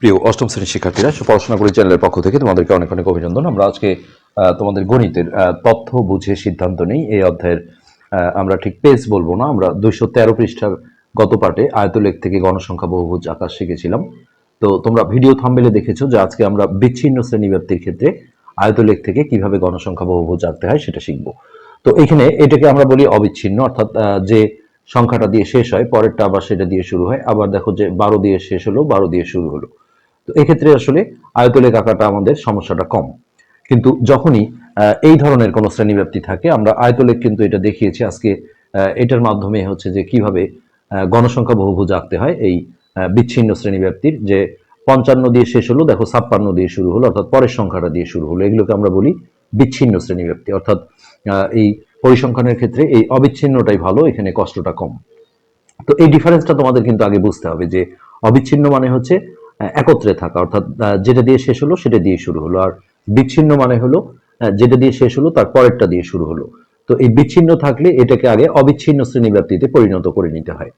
প্রিয় অষ্টম শ্রেণির শিক্ষার্থীরা পড়াশোনা করি চ্যানেলের পক্ষ থেকে তোমাদেরকে অনেক অনেক অভিনন্দন। আমরা আজকে তোমাদের গণিতের তথ্য বুঝে সিদ্ধান্ত নেই। এই অধ্যায়ের আমরা ঠিক পেজ বলব না, আমরা দুইশো তেরো পৃষ্ঠার গত পাঠে আয়তলেখ থেকে গণসংখ্যা বহুভুজ আকাশ শিখেছিলাম। তো তোমরা ভিডিও থাম্বেলে দেখেছ যে আজকে আমরা বিচ্ছিন্ন শ্রেণীব্যাপ্তির ক্ষেত্রে আয়তলেখ থেকে কীভাবে গণসংখ্যা বহুভুজ আঁকতে হয় সেটা শিখব। তো এখানে এটাকে আমরা বলি অবিচ্ছিন্ন, অর্থাৎ যে সংখ্যাটা দিয়ে শেষ হয়, পরেরটা আবার সেটা দিয়ে শুরু হয়। আবার দেখো যে বারো দিয়ে শেষ হলো, বারো দিয়ে শুরু হলো। তো এক্ষেত্রে আসলে আয়তলেখ আঁকাটা আমাদের সমস্যাটা কম। কিন্তু যখনই এই ধরনের কোনো শ্রেণীব্যাপ্তি থাকে, আমরা আয়তলেখ কিন্তু এটা দেখিয়েছি আজকে এটার মাধ্যমে হচ্ছে যে কীভাবে গণসংখ্যা বহুভুজ আঁকতে হয় এই বিচ্ছিন্ন শ্রেণীব্যাপ্তির যে পঞ্চান্ন দিয়ে শেষ হলো, দেখো ছাপ্পান্ন দিয়ে শুরু হলো, অর্থাৎ পরের সংখ্যাটা দিয়ে শুরু হলো। এগুলোকে আমরা বলি বিচ্ছিন্ন শ্রেণীব্যাপ্তি। অর্থাৎ এই পরিসংখ্যানের ক্ষেত্রে এই অবিচ্ছিন্নটাই ভালো, এখানে কষ্টটা কম। তো এই ডিফারেন্সটা তোমাদের কিন্তু আগে বুঝতে হবে যে অবিচ্ছিন্ন মানে হচ্ছে একত্রে থাকা, অর্থাৎ যেটা দিয়ে শেষ হলো সেটা দিয়ে শুরু হলো। আর বিচ্ছিন্ন মানে হলো যেটা দিয়ে শেষ হলো তার পরেরটা দিয়ে শুরু হলো। তো এই বিচ্ছিন্ন থাকলে এটাকে আগে অবিচ্ছিন্ন শ্রেণীব্যাপ্তিতে পরিণত করে নিতে হয়।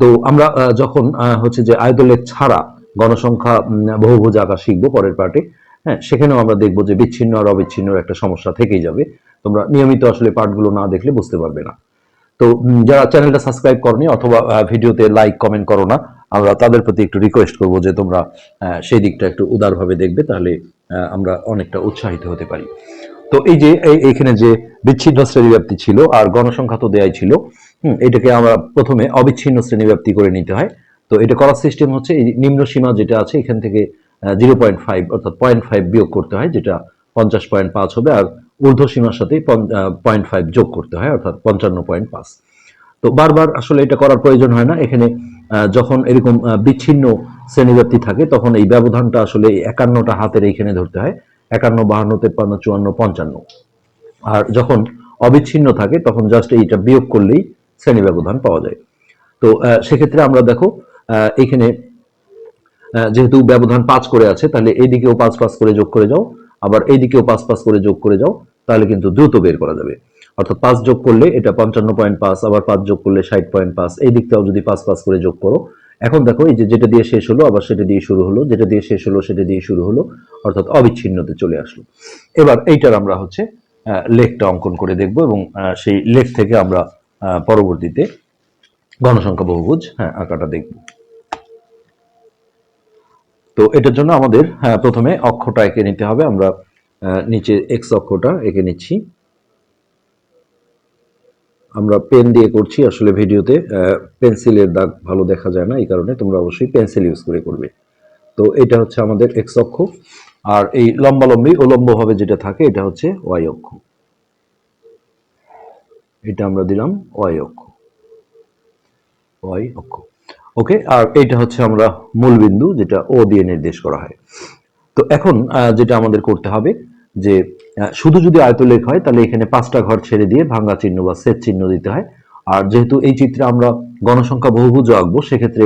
তো আমরা যখন হচ্ছে যে আয়তলেখ ছাড়া গণসংখ্যা বহুভুজ আঁকা শিখব পরের পার্টে হ্যাঁ সেখানেও আমরা দেখব যে বিচ্ছিন্ন আর অবিচ্ছিন্নর একটা সমস্যা থেকেই যাবে। তোমরা নিয়মিত আসলে পার্টগুলো না দেখলে বুঝতে পারবে না। তো যারা চ্যানেলটা সাবস্ক্রাইব করনি অথবা ভিডিওতে লাইক, কমেন্ট করো না আমরা তাদের প্রতি একটু রিকোয়েস্ট করব যে তোমরা সেই দিকটা একটু উদারভাবে দেখবে তাহলে আমরা অনেকটা উৎসাহিত হতে পারি। তো এই যে এই- এইখানে যে বিচ্ছিন্ন শ্রেণীব্যাপ্তি ছিল আর গণসংখ্যা তো দেয়াই ছিল হুম, এটাকে আমরা প্রথমে অবিচ্ছিন্ন শ্রেণীব্যাপ্তি করে নিতে হয়। তো এটা করার সিস্টেম হচ্ছে এই নিম্ন সীমা যেটা আছে এখান থেকে জিরো পয়েন্ট ফাইভ অর্থাৎ পয়েন্ট ফাইভ বিয়োগ করতে হয় যেটা পঞ্চাশ পয়েন্ট পাঁচ হবে আর ঊর্ধ্ব সীমার সাথে পয়েন্ট ফাইভ যোগ করতে হয় অর্থাৎ পঞ্চান্ন পয়েন্ট পাঁচ। তো বারবার আসলে এটা করার প্রয়োজন হয় না এখানে যখন এরকম বিচ্ছিন্ন শ্রেণীব্যাপ্তি থাকে, তখন এই ব্যবধানটা আসলে একান্নটা হাতের এইখানে ধরতে হয়। একান্ন, বাহান্ন, তেপ্পান্ন, চুয়ান্ন, পঞ্চান্ন। আর যখন অবিচ্ছিন্ন থাকে, তখন জাস্ট এইটা বিয়োগ করলেই শ্রেণি ব্যবধান পাওয়া যায়। তো সেক্ষেত্রে আমরা দেখো এখানে যেহেতু ব্যবধান পাঁচ করে আছে, তাহলে এইদিকেও পাঁচ পাঁচ করে যোগ করে যাও, আবার এইদিকেও পাঁচ পাঁচ করে যোগ করে যাও, তাহলে কিন্তু দ্রুত বের করা যাবে। অর্থাৎ পাঁচ যোগ করলে এটা পঞ্চান্ন পয়েন্ট পাঁচ আবার পাঁচ যোগ করলে ষাট পয়েন্ট পাঁচ। এই দিকটাও যদি পাঁচ পাঁচ করে যোগ করো এখন দেখো এই যেটা দিয়ে শেষ হলো আবার সেটা দিয়ে শুরু হলো যেটা দিয়ে শেষ হলো সেটা দিয়ে শুরু হলো অর্থাৎ অবিচ্ছিন্নতে চলে আসলো। এবার এইটার আমরা হচ্ছে লেখটা অঙ্কন করে দেখব এবং সেই লেখ থেকে আমরা পরবর্তীতে গণসংখ্যা বহুভুজ হ্যাঁ আঁকাটা দেখব। তো এটার জন্য আমাদের হ্যাঁ, প্রথমে অক্ষটা এঁকে নিতে হবে। আমরা নিচে এক্স অক্ষটা এঁকে নিচ্ছি। আমরা পেন দিয়ে করছি আসলে ভিডিওতে পেন্সিলের দাগ ভালো দেখা যায় না, এই কারণে তোমরা অবশ্যই পেন্সিল ইউজ করে করবে। তো এটা হচ্ছে আমাদের এক্স অক্ষ, আর এই লম্বালম্বি উলম্বভাবে যেটা থাকে, এটা হচ্ছে ওয়াই অক্ষ। এটা আমরা দিলাম ওয়াই অক্ষ। ওয়াই অক্ষ। ওকে আর এইটা হচ্ছে আমরা মূল বিন্দু, যেটা ও দিয়ে নির্দেশ করা হয়। তো এখন যেটা আমাদের করতে হবে, যে শুধু যদি আয়তলেখ হয়, তাহলে এখানে পাঁচটা ঘর ছেড়ে দিয়ে ভাঙ্গা চিহ্ন বা সেট চিহ্ন দিতে হয়। আর যেহেতু এই চিত্রে আমরা গণসংখ্যা বহুভুজ আঁকবো, সেক্ষেত্রে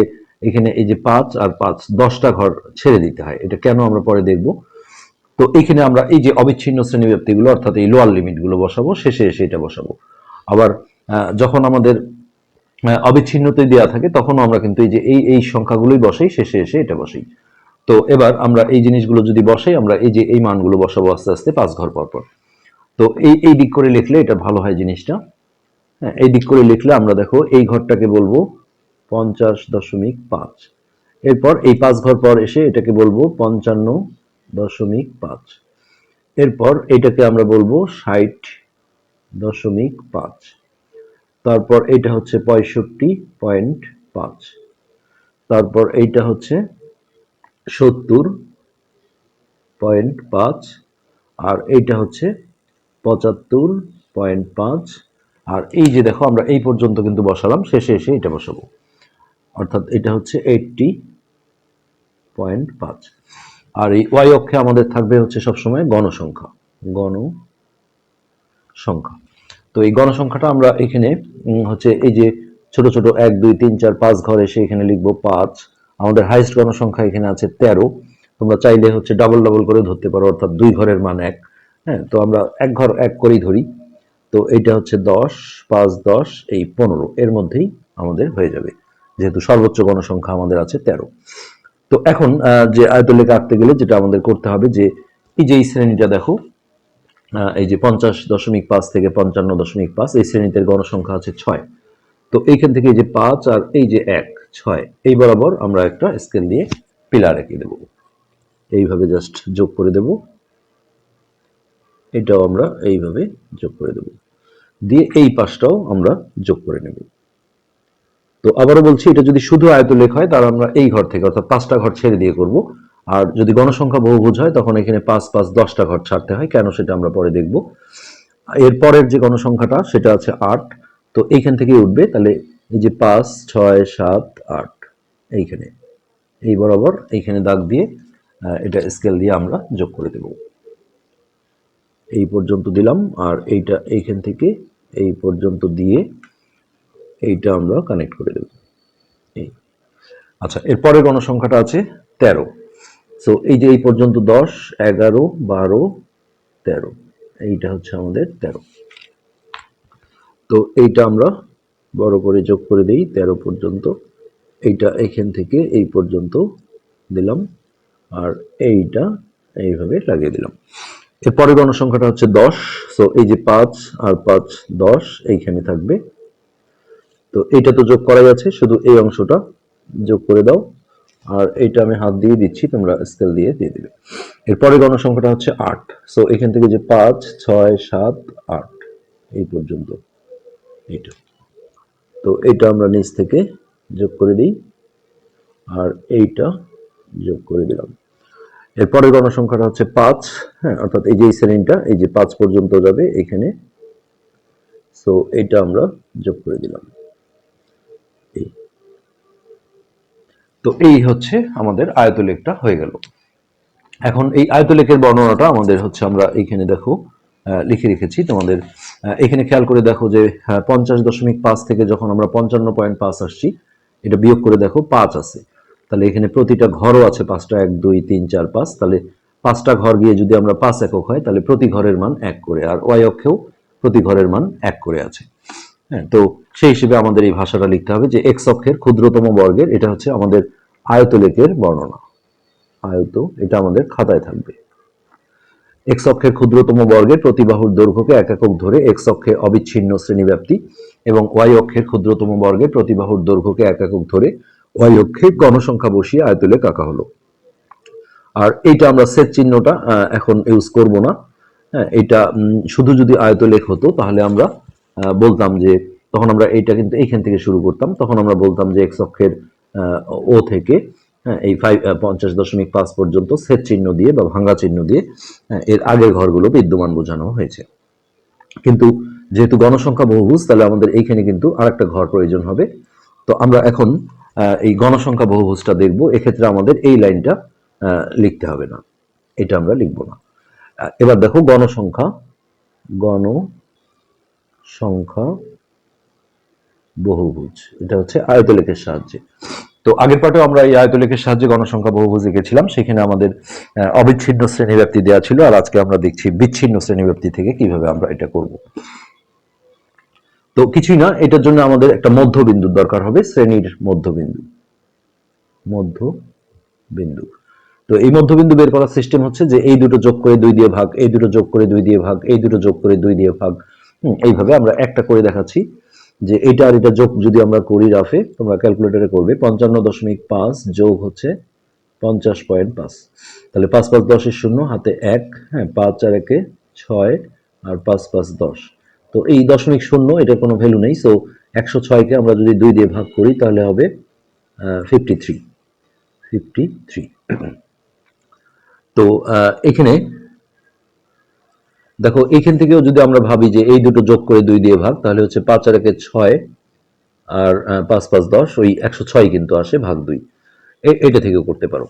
এখানে এই যে পাঁচ আর পাঁচ, দশটা ঘর ছেড়ে দিতে হয়। এটা কেন আমরা পরে দেখব? তো এখানে আমরা এই যে অবিচ্ছিন্ন শ্রেণীব্যাপ্তিগুলো অর্থাৎ এই লোয়ার লিমিটগুলো বসাবো, শেষে এসে এটা বসাবো। আবার যখন আমাদের অবিচ্ছিন্নতে দেওয়া থাকে, তখনও আমরা কিন্তু এই যে এই এই সংখ্যাগুলোই বসাই, শেষে এসে এটা বসাই। তো এবার আমরা এই জিনিসগুলো যদি বসাই, আমরা এই যে এই মানগুলো বসাবো আস্তে আস্তে পাঁচ ঘর পর পর। তো এই এই দিক করে লিখলে এটা ভালো হয় জিনিসটা। হ্যাঁ এই দিক করে লিখলে আমরা দেখো এই ঘরটাকে বলব পঞ্চাশ দশমিক পাঁচ। এরপর এই পাঁচ ঘর পর এসে এটাকে বলব পঞ্চান্ন দশমিক পাঁচ। এরপর এটাকে আমরা বলব ষাট দশমিক পাঁচ। তারপর এইটা হচ্ছে পঁয়ষট্টি পয়েন্ট পাঁচ। তারপর এইটা হচ্ছে সত্তর পয়েন্ট পাঁচ, আর এইটা হচ্ছে পঁচাত্তর পয়েন্ট পাঁচ। আর এই যে দেখো, আমরা এই পর্যন্ত কিন্তু বসালাম, শেষে এসে এটা বসাবো। অর্থাৎ এটা হচ্ছে এইটটি পয়েন্ট পাঁচ। আর এই ওয়াই অক্ষে আমাদের থাকবে হচ্ছে সবসময় গণসংখ্যা গণ সংখ্যা তো এই গণসংখ্যাটা আমরা এখানে হচ্ছে এই যে ছোট ছোট এক, দুই, তিন, চার, পাঁচ ঘর এসে এখানে লিখব পাঁচ। আমাদের হাইস্ট গণসংখ্যা এখানে আছে তেরো। তোমরা চাইলে হচ্ছে ডাবল ডাবল করে ধরতে পারো, অর্থাৎ দুই ঘরের মান এক। হ্যাঁ তো আমরা এক ঘর এক করেই ধরি। তো এইটা হচ্ছে দশ পাঁচ দশ, এই পনেরো। এর মধ্যেই আমাদের হয়ে যাবে। যেহেতু সর্বোচ্চ গণসংখ্যা আমাদের আছে তেরো। তো এখন যে আয়তলেখ আঁকতে গেলে যেটা আমাদের করতে হবে যে, এই যে এই শ্রেণীটা দেখো এই যে পঞ্চাশ দশমিক পাঁচ থেকে পঞ্চান্ন দশমিক পাঁচ, এই শ্রেণীতে গণসংখ্যা আছে ছয়। তো এইখান থেকে এই যে পাঁচ আর এই যে এক ছয়। এই বরাবর আমরা একটা স্কেল দিয়ে পিলার এঁকে দেব। এইভাবে জাস্ট যোগ করে দেব। এটাও আমরা এইভাবে যোগ করে দেব। দিয়ে এই পাশটাও আমরা যোগ করে নেব। তো আবারও বলছি, এটা যদি শুধু আয়তলেখ হয়, তাহলে আমরা এই ঘর থেকে, অর্থাৎ পাঁচটা ঘর ছেড়ে দিয়ে করব। আর যদি গণসংখ্যা বহুভুজ হয়, তখন এখানে পাঁচ পাঁচ, দশটা ঘর ছাড়তে হয়। কেন সেটা আমরা পরে দেখব। এর পরের যে গণসংখ্যাটা, সেটা আছে আট। তো এইখান থেকে উঠবে। তাহলে এই যে পাঁচ, ছয়, সাত, আট, এইখানে। এই বরাবর এইখানে দাগ দিয়ে এটা স্কেল দিয়ে আমরা যোগ করে দেব। এই পর্যন্ত দিলাম, আর এইটা এইখান থেকে এই পর্যন্ত দিয়ে এইটা আমরা কানেক্ট করে দেব। এই। আচ্ছা এরপরে গণসংখ্যাটা আছে তেরো। সো এই যে এই পর্যন্ত দশ, এগারো, বারো, তেরো। এইটা হচ্ছে আমাদের তেরো। তো এইটা আমরা বড় করে যোগ করে দিই, তেরো পর্যন্ত। এইটা এখান থেকে এই পর্যন্ত দিলাম, আর এইটা এইভাবে লাগিয়ে দিলাম। এরপরে গণসংখ্যাটা হচ্ছে দশ সো এই যে পাঁচ আর পাঁচ দশ, এইখানে থাকবে। তো এইটা তো যোগ করা যাচ্ছে শুধু এই অংশটা যোগ করে দাও, আর এইটা আমি হাত দিয়ে দিচ্ছি, তোমরা স্কেল দিয়ে দিয়ে দিবে। এরপরে গণসংখ্যাটা হচ্ছে আট সো এখান থেকে যে পাঁচ, ছয়, সাত, আট, এই পর্যন্ত। এইটা। তো এইটা আমরা নিচ থেকে যোগ করে দিই, আর এইটা যোগ করে দিলাম। এরপরে গণসংখ্যাটা হচ্ছে পাঁচ হ্যাঁ অর্থাৎ এই যে এই শ্রেণীটা, এই যে পাঁচ পর্যন্ত যাবে এখানে। সো এটা আমরা যোগ করে দিলাম। এই। তো এই হচ্ছে আমাদের আয়তলেখটা হয়ে গেল। এখন এই আয়তলেখের বর্ণনাটা আমাদের হচ্ছে আমরা এইখানে দেখো। লিখে রেখেছি তোমাদের। এখানে খেয়াল করে দেখো যে পঞ্চাশ দশমিক পাঁচ থেকে যখন আমরা পঞ্চান্ন পয়েন্ট পাঁচ আসছি, এটা বিয়োগ করে দেখো পাঁচ আছে। তাহলে এখানে প্রতিটা ঘরও আছে পাঁচটা, এক, দুই, তিন, চার, পাঁচ। তাহলে পাঁচটা ঘর গিয়ে যদি আমরা পাঁচ একক হয়, তাহলে প্রতি ঘরের মান এক করে, আর ওয়াই অক্ষেও প্রতি ঘরের মান এক করে আছে। হ্যাঁ তো সেই হিসেবে আমাদের এই ভাষাটা লিখতে হবে যে এক্স অক্ষের ক্ষুদ্রতম বর্গের, এটা হচ্ছে আমাদের আয়তলেখের বর্ণনা। আয়ত, এটা আমাদের খাতায় থাকবে। এক্স অক্ষের ক্ষুদ্রতম বর্গের প্রতিবাহুর দৈর্ঘ্যকে এক একক ধরে এক্স অক্ষে অবিচ্ছিন্ন শ্রেণীব্যাপ্তি এবং ওয়াই অক্ষের ক্ষুদ্রতম বর্গের প্রতিবাহুর দৈর্ঘ্যকে এক একক ধরে ওয়াই অক্ষে গণসংখ্যা বসিয়ে আয়তলেখ আঁকা হলো। আর এইটা আমরা সেট চিহ্নটা এখন ইউজ করব না। হ্যাঁ এটা শুধু যদি আয়তলেখ হতো, তাহলে আমরা বলতাম যে, তখন আমরা এইটা কিন্তু এইখান থেকে শুরু করতাম, তখন আমরা বলতাম যে এক্স অক্ষের ও থেকে এই ফাইভ পঞ্চাশ দশমিক পাঁচ পর্যন্ত সেট চিহ্ন দিয়ে বা ভাঙ্গা চিহ্ন দিয়ে হ্যাঁ, এর আগের ঘরগুলো বিদ্যমান বোঝানো হয়েছে। কিন্তু যেহেতু গণসংখ্যা বহুভুজ তাহলে আমাদের এইখানে কিন্তু আরেকটা ঘর প্রয়োজন হবে। তো আমরা এখন এই গণসংখ্যা বহুভুজটা দেখব এক্ষেত্রে আমাদের এই লাইনটা লিখতে হবে না। এটা আমরা লিখব না। এবার দেখো গণসংখ্যা গণ সংখ্যা বহুভুজ এটা হচ্ছে আয়তলেখের সাহায্যে। তো আগের পাঠেও আমরা এই আয়তলেখের সাহায্যে গণসংখ্যা বহুভুজ এঁকেছিলাম। সেখানে আমাদের অবিচ্ছিন্ন শ্রেণীব্যাপ্তি দেওয়া ছিল। আর আজকে আমরা দেখছি বিচ্ছিন্ন শ্রেণীব্যাপ্তি থেকে কীভাবে আমরা এটা করব। তো কিছুই না, এটার জন্য আমাদের একটা মধ্যবিন্দুর দরকার হবে, শ্রেণির মধ্যবিন্দু। মধ্যবিন্দু। তো এই মধ্যবিন্দু বের করার সিস্টেম হচ্ছে যে এই দুটো যোগ করে দুই দিয়ে ভাগ, এই দুটো যোগ করে দুই দিয়ে ভাগ, এই দুটো যোগ করে দুই দিয়ে ভাগ। এইভাবে আমরা একটা করে দেখাচ্ছি। যে এটা আর এটা যোগ যদি আমরা করি রাফে, তোমরা ক্যালকুলেটরে করবে, পঞ্চান্ন দশমিক পাঁচ যোগ হচ্ছে পঞ্চাশ পয়েন্ট পাঁচ। তাহলে পাঁচ পাঁচ দশের শূন্য, হাতে এক হ্যাঁ পাঁচ আর একে ছয় আর পাঁচ পাঁচ দশ। তো এই দশমিক শূন্য, এটার কোনো ভ্যালু নেই সো একশো ছয়কে আমরা যদি দুই দিয়ে ভাগ করি, তাহলে হবে ফিফটি থ্রি ফিফটি থ্রি তো এখানে দেখো, এখান থেকেও যদি আমরা ভাবি যে এই দুটো যোগ করে দুই দিয়ে ভাগ, তাহলে হচ্ছে পাঁচ আর একে ছয় আর পাঁচ পাঁচ দশ, ওই একশো ছয় কিন্তু আসে ভাগ দুই। এটা থেকেও করতে পারো।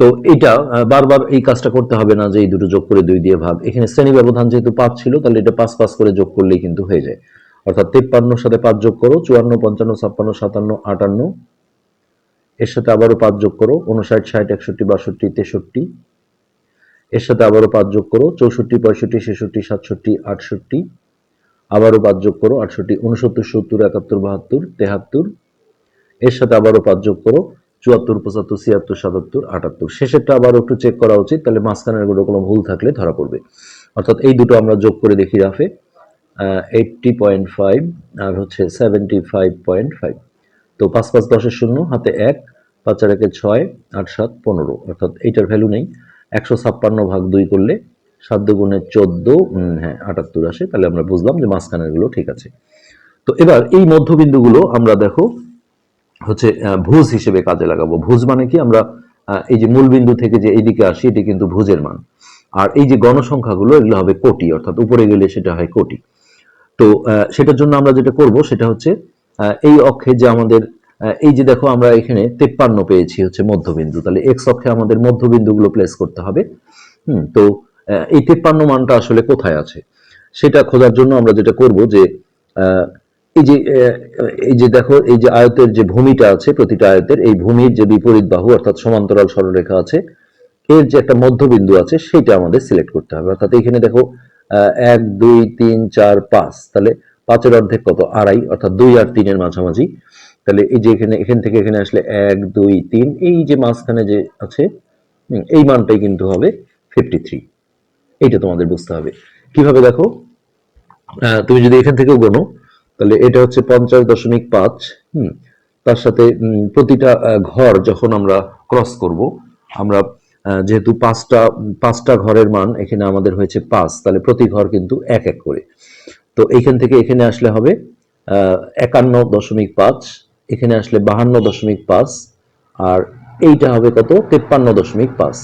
তো এটা বারবার এই কাজটা করতে হবে না যে এই দুটো যোগ করে দুই দিয়ে ভাগ। এখানে শ্রেণি ব্যবধান যেহেতু পাঁচ ছিল, তাহলে এটা পাঁচ পাঁচ করে যোগ করলেই কিন্তু হয়ে যায়। অর্থাৎ তেপ্পান্নর সাথে পাঁচ যোগ করো, চুয়ান্ন, পঞ্চান্ন, ছাপ্পান্ন, সাতান্ন, আটান্ন, এর সাথে আবারও পাঁচ যোগ করো উনষাট ষাট, একষট্টি, বাষট্টি, তেষট্টি এর সাথে আবারও পাঁচ যোগ করো, চৌষট্টি, পঁয়ষট্টি, ছেষট্টি, সাতষট্টি, আটষট্টি। আবারও পাঁচ যোগ করো, আটষট্টি উনসত্তর সত্তর, একাত্তর, বাহাত্তর, তেহাত্তর। এর সাথে আবারও পাঁচ যোগ করো, চুয়াত্তর, পঁচাত্তর, ছিয়াত্তর, সাতাত্তর, আটাত্তর। শেষেরটা আবার একটু চেক করা উচিত, তাহলে মাঝখানের কোনো ভুল থাকলে ধরা পড়বে। অর্থাৎ এই দুটো আমরা যোগ করে দেখি রাফে। এইটটি পয়েন্ট ফাইভ আর হচ্ছে সেভেন্টি ফাইভ পয়েন্ট ফাইভ তো পাঁচ পাঁচ দশের শূন্য, হাতে এক, পাঁচ চার একে ছয়, আট সাত, পনেরো। অর্থাৎ এইটার ভ্যালু নেই। একশো ছাপ্পান্ন ভাগ দুই করলে সাত দুগুণে চোদ্দ হ্যাঁ আটাত্তর আসে। তাহলে আমরা বুঝলাম যে মাঝখানেরগুলো ঠিক আছে। তো এবার এই মধ্যবিন্দুগুলো আমরা দেখো, হচ্ছে ভুজ হিসেবে কাজে লাগাবো। ভুজ মানে কি? আমরা এই যে মূল বিন্দু থেকে যে এইদিকে আসি, এটি কিন্তু ভুজের মান। আর এই যে গণসংখ্যাগুলো, এগুলো হবে কোটি, অর্থাৎ উপরে গেলে সেটা হয় কোটি। তো সেটার জন্য আমরা যেটা করব, সেটা হচ্ছে এই অক্ষে যে আমাদের এই যে দেখো আমরা এখানে তেপ্পান্ন পেয়েছি হচ্ছে মধ্যবিন্দু। তাহলে এক্স অক্ষে আমাদের মধ্যবিন্দুগুলো প্লেস করতে হবে। হুম, তো এই তেপ্পান্ন মানটা আসলে কোথায় আছে? সেটা খোঁজার জন্য আমরা যেটা করব যে এই যে এই যে দেখো, এই যে আয়তের যে ভূমিটা আছে, প্রতিটা আয়তের, এই ভূমির যে বিপরীত বাহু, অর্থাৎ সমান্তরাল সরলরেখা আছে, এর যে একটা মধ্যবিন্দু আছে, সেটা আমাদের সিলেক্ট করতে হবে। অর্থাৎ এখানে দেখো এক, দুই, তিন, চার, পাঁচ। তাহলে পাঁচের অর্ধেক কত? আড়াই, অর্থাৎ দুই আর তিনের মাঝামাঝি। তাহলে এই যে এখানে, এখান থেকে এখানে আসলে এক, দুই, তিন, এই যে মাঝখানে যে আছে এই মানটাই কিন্তু হবে ফিফটি থ্রি এইটা তোমাদের বুঝতে হবে। কীভাবে দেখো? তুমি যদি এখান থেকেও গোনো তাহলে এটা হচ্ছে পঞ্চাশ দশমিক পাঁচ, হুম, তার সাথে প্রতিটা ঘর যখন আমরা ক্রস করব, আমরা যেহেতু পাঁচটা পাঁচটা ঘরের মান এখানে আমাদের হয়েছে পাঁচ, তাহলে প্রতি ঘর কিন্তু এক এক করে। তো এইখান থেকে এখানে আসলে হবে একান্ন দশমিক পাঁচ এখানে আসলে বাহান্ন দশমিক পাঁচ আর এইটা হবে কত? তেপ্পান্ন দশমিক পাঁচ।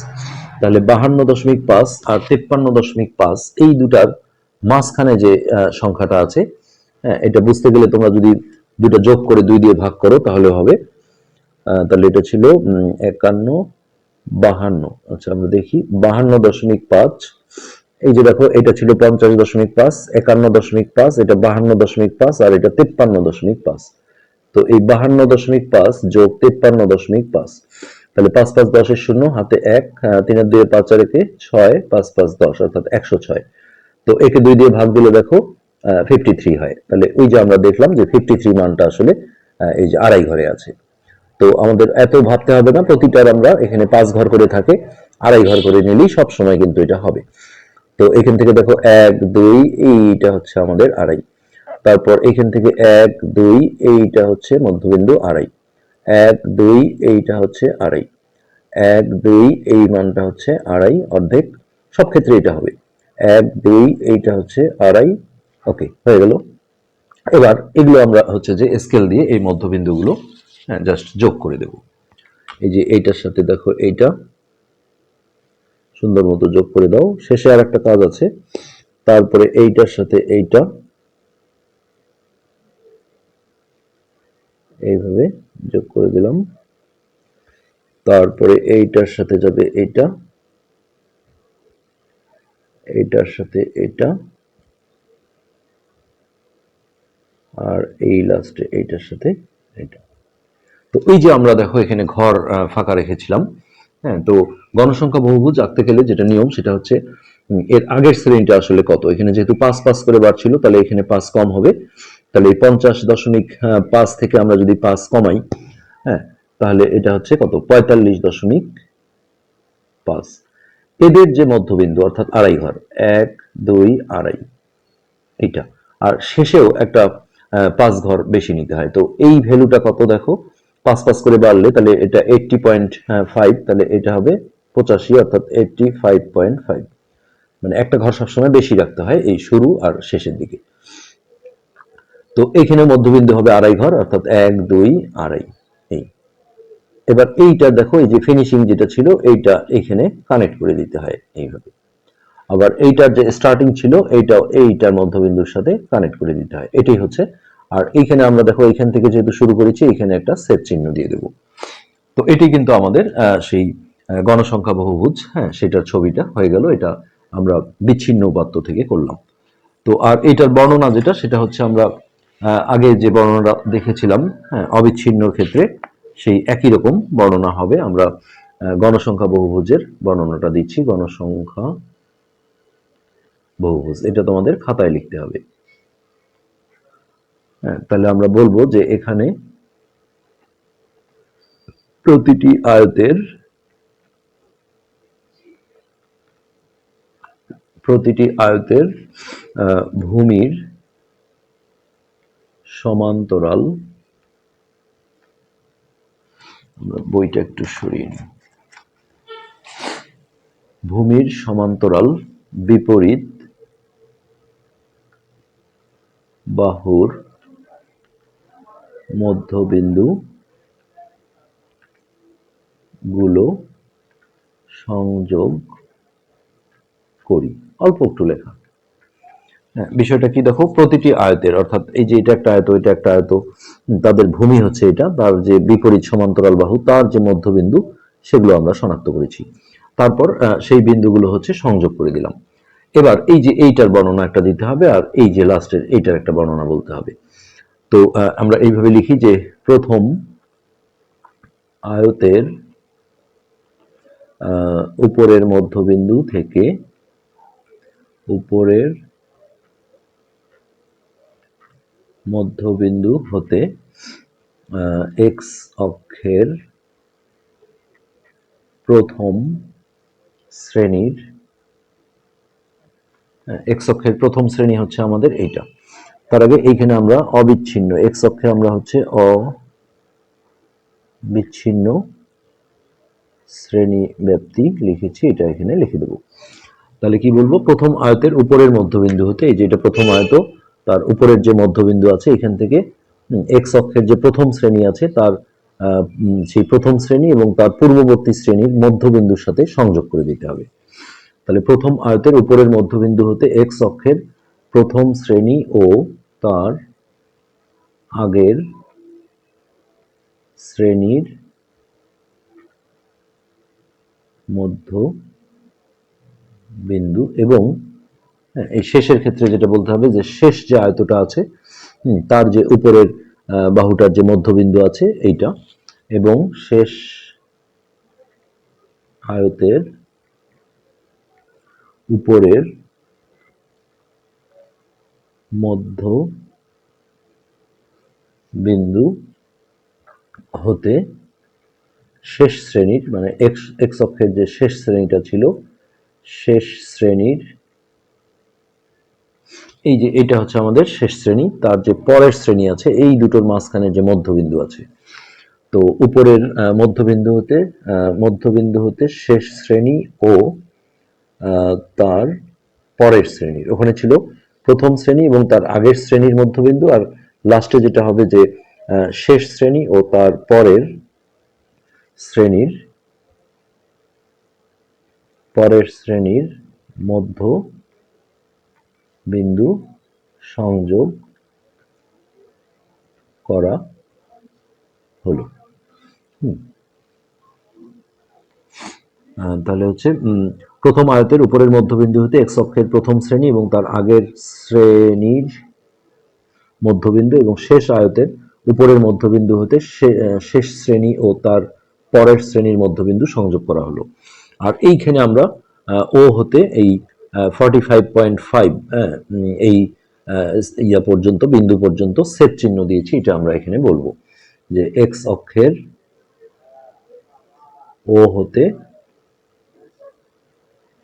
তাহলে বাহান্ন দশমিক পাঁচ আর তেপ্পান্ন দশমিক পাঁচ এই দুটার মাঝখানে যে সংখ্যাটা আছে হ্যাঁ, এটা বুঝতে গেলে তোমরা যদি দুটো যোগ করে দুই দিয়ে ভাগ করো তাহলে হবে তাহলে এটা ছিল একান্ন বাহান্ন। আচ্ছা আমরা দেখি বাহান্ন দশমিক পাঁচ এই যে দেখো এটা ছিল পঞ্চাশ দশমিক পাঁচ একান্ন দশমিক পাঁচ এটা বাহান্ন দশমিক পাঁচ আর এটা তেপ্পান্ন দশমিক পাঁচ। তো এই বাহান্ন দশমিক পাঁচ যোগ তেপ্পান্ন দশমিক পাঁচ। তাহলে পাঁচ পাঁচ দশের শূন্য, হাতে এক তিনের দুই পাঁচ আর একে ছয়, পাঁচ পাঁচ দশ, অর্থাৎ একশো ছয়। তো একে দুই দিয়ে ভাগ দিলে দেখো ফিফটি থ্রি হয়। তাহলে ওই যে আমরা দেখলাম যে ফিফটি থ্রি মানটা আসলে এই যে আড়াই ঘরে আছে। তো আমাদের এত ভাবতে হবে না প্রতিটার আমরা এখানে পাঁচ ঘর করে থাকে, আড়াই ঘর করে নিলেই সব সময় কিন্তু এটা হবে। তো এখান থেকে দেখো এক, দুই, এইটা হচ্ছে আমাদের আড়াই। তারপর এখান থেকে এক, দুই, এইটা হচ্ছে মধ্যবিন্দু আড়াই। এক, দুই, এইটা হচ্ছে আড়াই। এক, দুই, এই মানটা হচ্ছে আড়াই অর্ধেক। সব ক্ষেত্রে এটা হবে। এক, দুই, এইটা হচ্ছে আড়াই। ওকে, হয়ে গেল। এবার এগুলো আমরা হচ্ছে যে স্কেল দিয়ে এই মধ্যবিন্দুগুলো হ্যাঁ জাস্ট যোগ করে দেব। এই যে এইটার সাথে দেখো এইটা। সুন্দর মতো যোগ করে দাও। শেষে আর একটা কাজ আছে। তারপরে এইটার সাথে এইটা। এইভাবে যোগ করে দিলাম। তারপরে এইটার সাথে যাবে এইটা। এইটার সাথে এটা আর এই লাস্টে এইটার সাথে এটা তো এই যে আমরা দেখো এখানে ঘর ফাঁকা রেখেছিলাম। হ্যাঁ তো গণসংখ্যা বহুভুজ আঁকতে গেলে যেটা নিয়ম সেটা হচ্ছে এর আগের শ্রেণীটা আসলে কত? এখানে যেহেতু পাঁচ পাঁচ করে বাড়ছিল, তাহলে এখানে পাঁচ কম হবে। তাহলে এই পঞ্চাশ দশমিক পাঁচ থেকে আমরা যদি পাঁচ কমাই হ্যাঁ তাহলে এটা হচ্ছে কত? পঁয়তাল্লিশ দশমিক পাঁচ। এদের যে মধ্যবিন্দু, অর্থাৎ আড়াই ঘর, এক, দুই, আড়াই, এইটা। আর শেষেও একটা পাঁচ ঘর বেশি নিতে হয়। তো এই ভ্যালুটা কত দেখো? পাঁচ পাঁচ করে বাড়লে তাহলে এটা এইটটি পয়েন্ট ফাইভ, তাহলে এটা হবে পঁচাশি, অর্থাৎ এইটটি ফাইভ পয়েন্ট ফাইভ। মানে একটা ঘর সবসময় বেশি রাখতে হয় এই শুরু আর শেষের দিকে। তো এইখানে মধ্যবিন্দু হবে আড়াই ঘর, অর্থাৎ এক, দুই, আড়াই, এই। এবার এইটা দেখো, এই যে ফিনিশিং যেটা ছিল, এইটা এখানে কানেক্ট করে দিতে হয় এইভাবে। আবার এইটার যে স্টার্টিং ছিল, এইটাও এইটার মধ্যবিন্দুর সাথে কানেক্ট করে দিতে হয়। এটাই হচ্ছে, আর এইখানে আমরা দেখো এইখান থেকে যেহেতু শুরু করেছি, এখানে একটা সেট চিহ্ন দিয়ে দেব। তো এটি কিন্তু আমাদের সেই গণসংখ্যা বহুভুজ হ্যাঁ সেটার ছবিটা হয়ে গেল, এটা আমরা বিচ্ছিন্ন উপাত্ত থেকে করলাম। তো আর এটার বর্ণনা যেটা, সেটা হচ্ছে আমরা আগে যে বর্ণনা দেখেছিলাম হ্যাঁ অবিচ্ছিন্নর ক্ষেত্রে সেই একই রকম বর্ণনা হবে। আমরা গণসংখ্যা বহুভুজের বর্ণনাটা দিচ্ছি। গণসংখ্যা বহুভুজ, এটা তোমাদের খাতায় লিখতে হবে। হ্যাঁ তাহলে আমরা বলব যে এখানে প্রতিটি আয়তের প্রতিটি আয়তের ভূমির সমান্তরাল। বইটা একটু সরিয়ে নিই। ভূমির সমান্তরাল, বিপরীত, বাহুর মধ্যবিন্দু গুলো সংযোগ করি। অল্প একটু লেখা। বিষয়টা কি? দেখো, প্রতিটি আয়তের, অর্থাৎ এই যে এটা একটা আয়ত এটা একটা আয়ত, তাদের ভূমি হচ্ছে এটা, তার যে বিপরীত সমান্তরাল বাহু, তার যে মধ্যবিন্দু, সেগুলো আমরা শনাক্ত করেছি। তারপর সেই বিন্দুগুলো হচ্ছে সংযোগ করে দিলাম। এবার এই যে এইটার বর্ণনা একটা দিতে হবে, আর এই যে লাস্টের এইটার একটা বর্ণনা বলতে হবে। তো আমরা এইভাবে লিখি যে প্রথম আয়তের উপরের মধ্যবিন্দু থেকে উপরের মধ্যবিন্দু হতে এক্স অক্ষের প্রথম শ্রেণির এক্স অক্ষের প্রথম শ্রেণি হচ্ছে আমাদের এইটা। তার আগে এইখানে আমরা অবিচ্ছিন্ন এক্স অক্ষে আমরা হচ্ছে অবিচ্ছিন্ন শ্রেণি ব্যাপ্তি লিখেছি, এটা এখানে লিখে দেবো। তাহলে কি বলব? প্রথম আয়তের উপরের মধ্যবিন্দু হতে, এই যে এটা প্রথম আয়ত তার উপরের যে মধ্যবিন্দু আছে এখান থেকে এক্স অক্ষের যে প্রথম শ্রেণি আছে তার সেই প্রথম শ্রেণি এবং তার পূর্ববর্তী শ্রেণির মধ্যবিন্দুর সাথে সংযোগ করে দিতে হবে। তাহলে প্রথম আয়তের উপরের মধ্যবিন্দু হতে এক্স অক্ষের প্রথম শ্রেণি ও তার আগের শ্রেণির মধ্য বিন্দু এবং এই শেষের ক্ষেত্রে যেটা বলতে হবে যে শেষ যে আয়তটা আছে তার যে উপরের বাহুটার যে মধ্যবিন্দু আছে এইটা এবং শেষ আয়তের উপরের মধ্য বিন্দু হতে শেষ শ্রেণির মানে এক্স এক্স অক্ষের যে শেষ শ্রেণীটা ছিল, শেষ শ্রেণির এই যে এটা হচ্ছে আমাদের শেষ শ্রেণি, তার যে পরের শ্রেণি আছে, এই দুটোর মাঝখানে যে মধ্যবিন্দু আছে। তো উপরের মধ্যবিন্দু হতে মধ্যবিন্দু হতে শেষ শ্রেণি ও তার পরের শ্রেণির ওখানে ছিল প্রথম শ্রেণি এবং তার আগের শ্রেণির মধ্যবিন্দু, আর লাস্টে যেটা হবে যে শেষ শ্রেণি ও তার পরের শ্রেণির পরের শ্রেণির মধ্য বিন্দু সংযোগ করা হলো। তাহলে হচ্ছে প্রথম আয়তের উপরের মধ্যবিন্দু হতে এক্স অক্ষের প্রথম শ্রেণি এবং তার আগের শ্রেণির মধ্যবিন্দু এবং শেষ আয়তের উপরের মধ্যবিন্দু হতে শেষ শ্রেণি ও তার পরের শ্রেণির মধ্যবিন্দু সংযোগ করা হলো। আর এইখানে আমরা ও হতে এই ফর্টি ফাইভ পয়েন্ট ফাইভ এই ইয়া পর্যন্ত, বিন্দু পর্যন্ত সেট চিহ্ন দিয়েছি, এটা আমরা এখানে বলব। যে এক্স অক্ষের ও হতে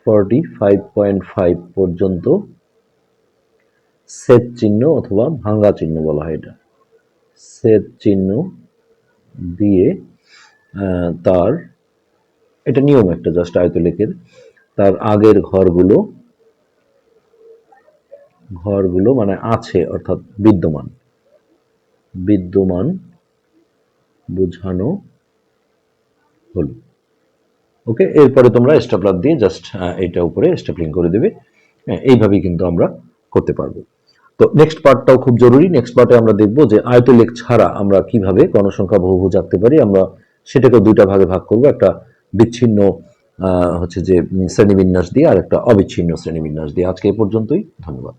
ফর্টি ফাইভ পয়েন্ট ফাইভ পর্যন্ত সেট চিহ্ন অথবা ভাঙ্গা চিহ্ন বলা হয় এটা। সেট চিহ্ন দিয়ে তার, এটা নিয়ম একটা, জাস্ট আয়তলেখের, তার আগের ঘরগুলো ঘরগুলো মানে আছে অর্থাৎ বিদ্যমান। বিদ্যমান বোঝানো হলো। ওকে এরপরে তোমরা স্টেপলার দিয়ে জাস্ট এটা উপরে স্টেপলিং করে দেবে। হ্যাঁ, এইভাবেই কিন্তু আমরা করতে পারব। তো নেক্সট পার্টটাও খুব জরুরি। নেক্সট পার্টে আমরা দেখব যে আয়তলেখ ছাড়া আমরা কীভাবে গণসংখ্যা বহুভুজ আঁকতে পারি। আমরা সেটাকে দুইটা ভাগে ভাগ করব। একটা বিচ্ছিন্ন হচ্ছে যে শ্রেণীবিন্যাস দিয়ে আর একটা অবিচ্ছিন্ন শ্রেণীবিন্যাস দিয়ে। আজকে এ পর্যন্তই। ধন্যবাদ।